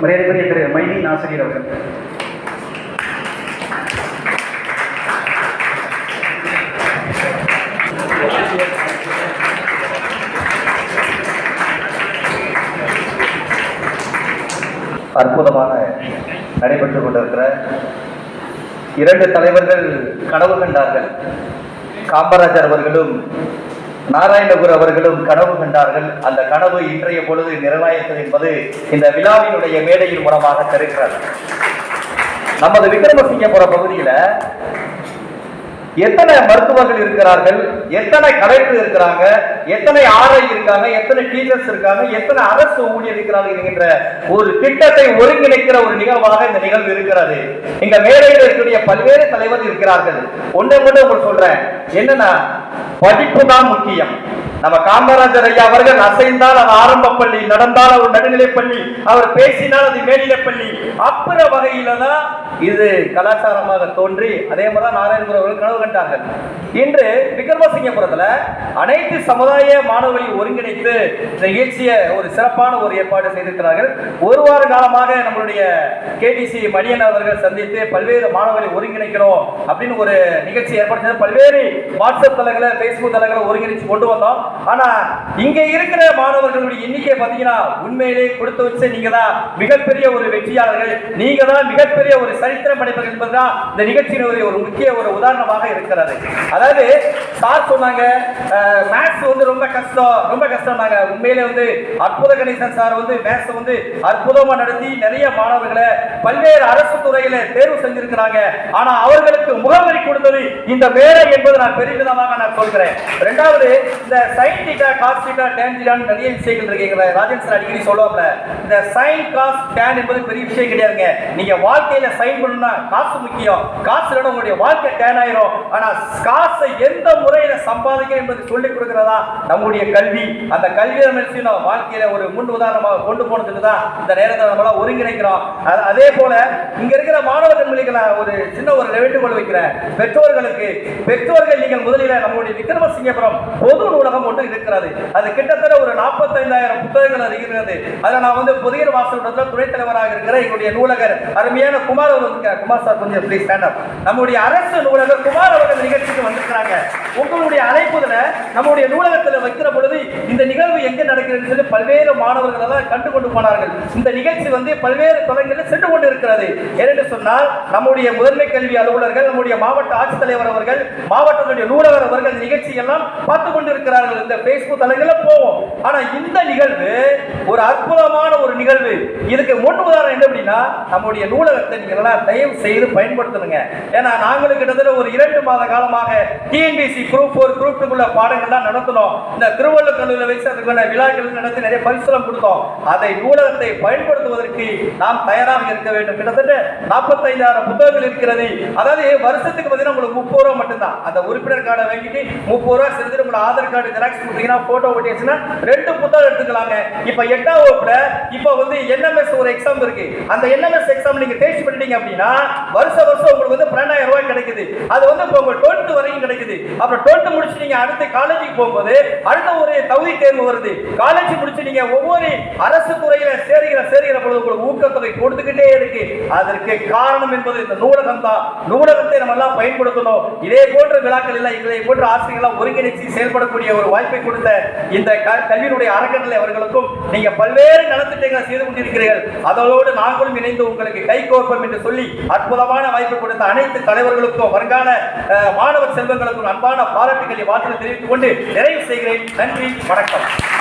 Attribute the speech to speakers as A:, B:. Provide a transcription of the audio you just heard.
A: மரியாதைக்குரிய திரு மைதீன் ஆசிரியர் அவர்கள்.
B: அற்புதமான நடைபெற்றுக் கொண்டிருக்கிற இரண்டு தலைவர்கள் கனவு கண்டார்கள். காமராஜர் அவர்களும் நாராயணகுரு அவர்களும் கனவு கண்டார்கள். அந்த கனவு இன்றைய பொழுது நிறைவாயிற்று என்பது இந்த விழாவினுடைய மேடையின் மூலமாக தெரிகிறது. நமது விக்ரமசிங்கபுர பகுதியில எத்தனை மருத்துவர்கள் இருக்கிறார்கள் எத்தனை கலெக்டர் இருக்கிறாங்க எத்தனை ஆர்ஐ இருக்காங்க எத்தனை டீச்சர்ஸ் இருக்காங்க எத்தனை அரசு ஊழியர் இருக்கிறார்கள் என்கின்ற ஒரு திட்டத்தை ஒருங்கிணைக்கிற ஒரு நிகழ்வாக இந்த நிகழ்வு இருக்கிறது. இங்க மேடையில் இருக்கக்கூடிய பல்வேறு தலைவர்கள் இருக்கிறார்கள். ஒண்ணு மட்டும் உங்களுக்கு சொல்றேன். என்னன்னா படிப்பு தான் முக்கியம். நம்ம காமராஜர் ஐயா அவர்கள் அசைந்தால் அது ஆரம்ப பள்ளி நடந்தால் அவர் நடுநிலை பள்ளி அவர் பேசினால் அது மேல்நிலை பள்ளி. அப்புற வகையில தான் இது கலாச்சாரமாக தோன்றி அதே மாதிரி தான் அவர்கள் கனவு கண்டார்கள். இன்று விக்ரமசிங்கபுரத்தில் அனைத்து சமுதாய மாணவர்களையும் ஒருங்கிணைத்து இந்த நிகழ்ச்சியை ஒரு சிறப்பான ஒரு ஏற்பாடு செய்திருக்கிறார்கள். ஒரு வார காலமாக நம்மளுடைய கேடிசி மணியன் அவர்கள் சந்தித்து பல்வேறு மாணவர்களை ஒருங்கிணைக்கிறோம் அப்படின்னு ஒரு நிகழ்ச்சி ஏற்பாடு செய்து பல்வேறு வாட்ஸ்அப் தளங்களை ஃபேஸ்புக் தளங்களை ஒருங்கிணைச்சு கொண்டு வந்தோம். ஆனால் இங்கே இருக்கிற மாணவர்களுடைய எண்ணிக்கை பார்த்தீங்கன்னா உண்மையிலே கொடுத்து வச்சு நீங்க தான் மிகப்பெரிய ஒரு வெற்றியாளர்கள். நீங்க தான் மிகப்பெரிய ஒரு சரித்திர படைப்பு என்பதுதான் இந்த நிகழ்ச்சியினுடைய ஒரு முக்கிய ஒரு உதாரணமாக இருக்கிறது. அதாவது சார் சொன்னாங்க மேத்ஸ் வந்து ரொம்ப கஷ்டம் ரொம்ப கஷ்டம்னாங்க. உண்மையிலே வந்து அற்புத கணேசன் சார் வந்து மேத்ஸ் வந்து அற்புதமா நடத்தி நிறைய மாணவர்களை பல்வேறு அரசு துறையில தேர்வு செஞ்சிருக்கிறாங்க. ஆனா அவர்களுக்கு முகவரி இந்த வேலை என்பது நான் பெருமிதமாக நான் சொல்கிறேன். ரெண்டாவது இந்த sine theta cos theta tan டீட்டான்னு நிறைய விஷயங்கள் இருக்குங்க ராஜன் சார் அடிக்கடி சொல்லுவாப்ல இந்த சைன் காஸ் டேன் என்பது பெரிய விஷயம் கிடையாதுங்க. நீங்க வாழ்க்கையில சைன் பண்ணணும்னா காசு முக்கியம். காசு இல்லைன்னா உங்களுடைய வாழ்க்கை டேன் ஆயிரும். ஆனா காசை எந்த முறையில சம்பாதிக்கணும் என்பதை சொல்லிக் கொடுக்கிறதா நம்முடைய கல்வி. அந்த கல்வியை நம்ம வாழ்க்கையில ஒரு முன் உதாரணமாக கொண்டு போனதுக்கு தான் இந்த நேரத்தை நம்மளாம் ஒருங்கிணைக்கிறோம். அதே போல இங்க இருக்கிற மாணவர்கள் ஒரு சின்ன ஒரு வேண்டுகோள் வைக்கிறேன். பெற்றோர்களுக்கு பெற்றோர்கள் நீங்கள் முதலில் நம்முடைய விக்ரமசிங்கபுரம் பொது நூலகம் ஒன்று இருக்கிறது. அது கிட்டத்தட்ட ஒரு நாற்பத்தைந்தாயிரம் புத்தகங்கள் அது இருக்கிறது. அதில் நான் வந்து புதிய வாசல் துணைத் தலைவராக இருக்கிற எங்களுடைய நூலகர் அருமையான குமார் அவர்கள் இருக்கார். குமார் சார் கொஞ்சம் ப்ளீஸ் ஸ்டாண்ட் அப் நம்முடைய அரசு நூலகர் குமார் அவர்கள் நிகழ்ச்சிக்கு வந்திருக்கிறாங்க. உங்களுடைய அழைப்புதல நம்முடைய நூலகத்தில் வைக்கிற பொழுது இந்த நிகழ்வு எங்க நடக்கிறது சொல்லி பல்வேறு மாணவர்கள் எல்லாம் கண்டு கொண்டு போனார்கள். இந்த நிகழ்ச்சி வந்து பல்வேறு தொலைகளில் சென்று கொண்டு இருக்கிறது. ஏனென்று சொன்னால் நம்முடைய முதன்மை கல்வி அலுவலர்கள் நம்முடைய மாவட்ட ஆட்சித்தலைவர் அவர்கள் மாவட்டத்துடைய நூலகர் அவர்கள் நிகழ்ச்சி எல்லாம் பார்த்து கொண்டிருக்கிறார்கள். இந்த பேஸ்புக் தளங்களில் போவோம். ஆனா இந்த நிகழ்வு ஒரு அற்புதமான ஒரு நிகழ்வு. இதுக்கு முன் உதாரணம் என்ன அப்படின்னா நம்முடைய நூலகத்தை நீங்க எல்லாம் தயவு செய்து பயன்படுத்தணுங்க. ஏன்னா நாங்களும் கிட்டத்தட்ட ஒரு இரண்டு மாத காலமாக டிஎன்பிசி குரூப் ஃபோர் குரூப் டூக்குள்ள பாடங்கள் தான் நடத்தினோம். இந்த திருவள்ளுவர் கல்லூரியில் வச்சு அதுக்கான விழாக்கள் நடத்தி நிறைய பரிசுலம் கொடுத்தோம். அதை நூலகத்தை பயன்படுத்துவதற்கு நாம் தயாராக இருக்க வேண்டும். கிட்டத்தட்ட நாற்பத்தைந்தாயிரம் புத்தகங்கள் இருக்கிறது. அதாவது வருஷத்துக்கு பார்த்தீங்கன்னா உங்களுக்கு முப்பது ரூபா மட்டும்தான். அந்த உறுப்பினர் கார்டை வாங்கிட்டு முப்பது ரூபா செலுத்திட்டு உங்களோட ஆதார் கார்டு ஜெராக்ஸ் கொடுத்தீங்கன்னா போட்டோ ஓட்டியாச்சுன்னா ரெண்டு புத்தகம் எடுத்துக்கலாங்க. இப்போ எட்டாம் வகுப்புல இப்போ வந்து என்எம்எஸ் ஒரு எக்ஸாம் இருக்கு. அந்த என்எம்எஸ் எக்ஸாம் நீங்க தேர்ச்சி பண்ணிட்டீங்க அப்படின்னா வருஷ வருஷம் உங்களுக்கு வந்து பன்னெண்டாயிரம் ரூபாய் கிடைக்குது. அது வந்து இப்போ உங்க டுவெல்த் வரைக்கும் கிடைக்குது. அப்புறம் டுவெல்த் முடிச்சு நீங்க அடுத்து காலேஜுக்கு போகும்போது அடுத்த ஒரு தகுதி தேர்வு வருது. காலேஜ் முடிச்சு நீங்க ஒவ்வொரு அரசு துறையில சேருகிற சேருகிற பொழுது உங்களுக்கு ஊக்கத்தொகை கொடுத்துக்கிட்டே இருக்கு. அதற்கு காரணம் என்பது இந்த நூலகம் தான் நூலகத்தை நம்ம எல்லாம் பயன்படுத்தணும். இதே போன்ற விழாக்கள் எல்லாம் எங்களை போன்ற ஆசிரியர்களாக ஒருங்கிணைச்சு செயல்படக்கூடிய ஒரு வாய்ப்பை கொடுத்த இந்த க- கல்வியினுடைய அறக்கட்டளை அவர்களுக்கும் நீங்க பல்வேறு நலத்திட்டங்களை செய்து கொண்டிருக்கிறீர்கள். அதோடு நாங்களும் இணைந்து உங்களுக்கு கை கோர்ப்போம் என்று சொல்லி அற்புதமான வாய்ப்பு கொடுத்த அனைத்து தலைவர்களுக்கும் வருங்கால அஹ், செல்வங்களுக்கும் அன்பான பாராட்டுகளை வாழ்த்து தெரிவித்துக் கொண்டு நிறைவு செய்கிறேன். நன்றி வணக்கம்.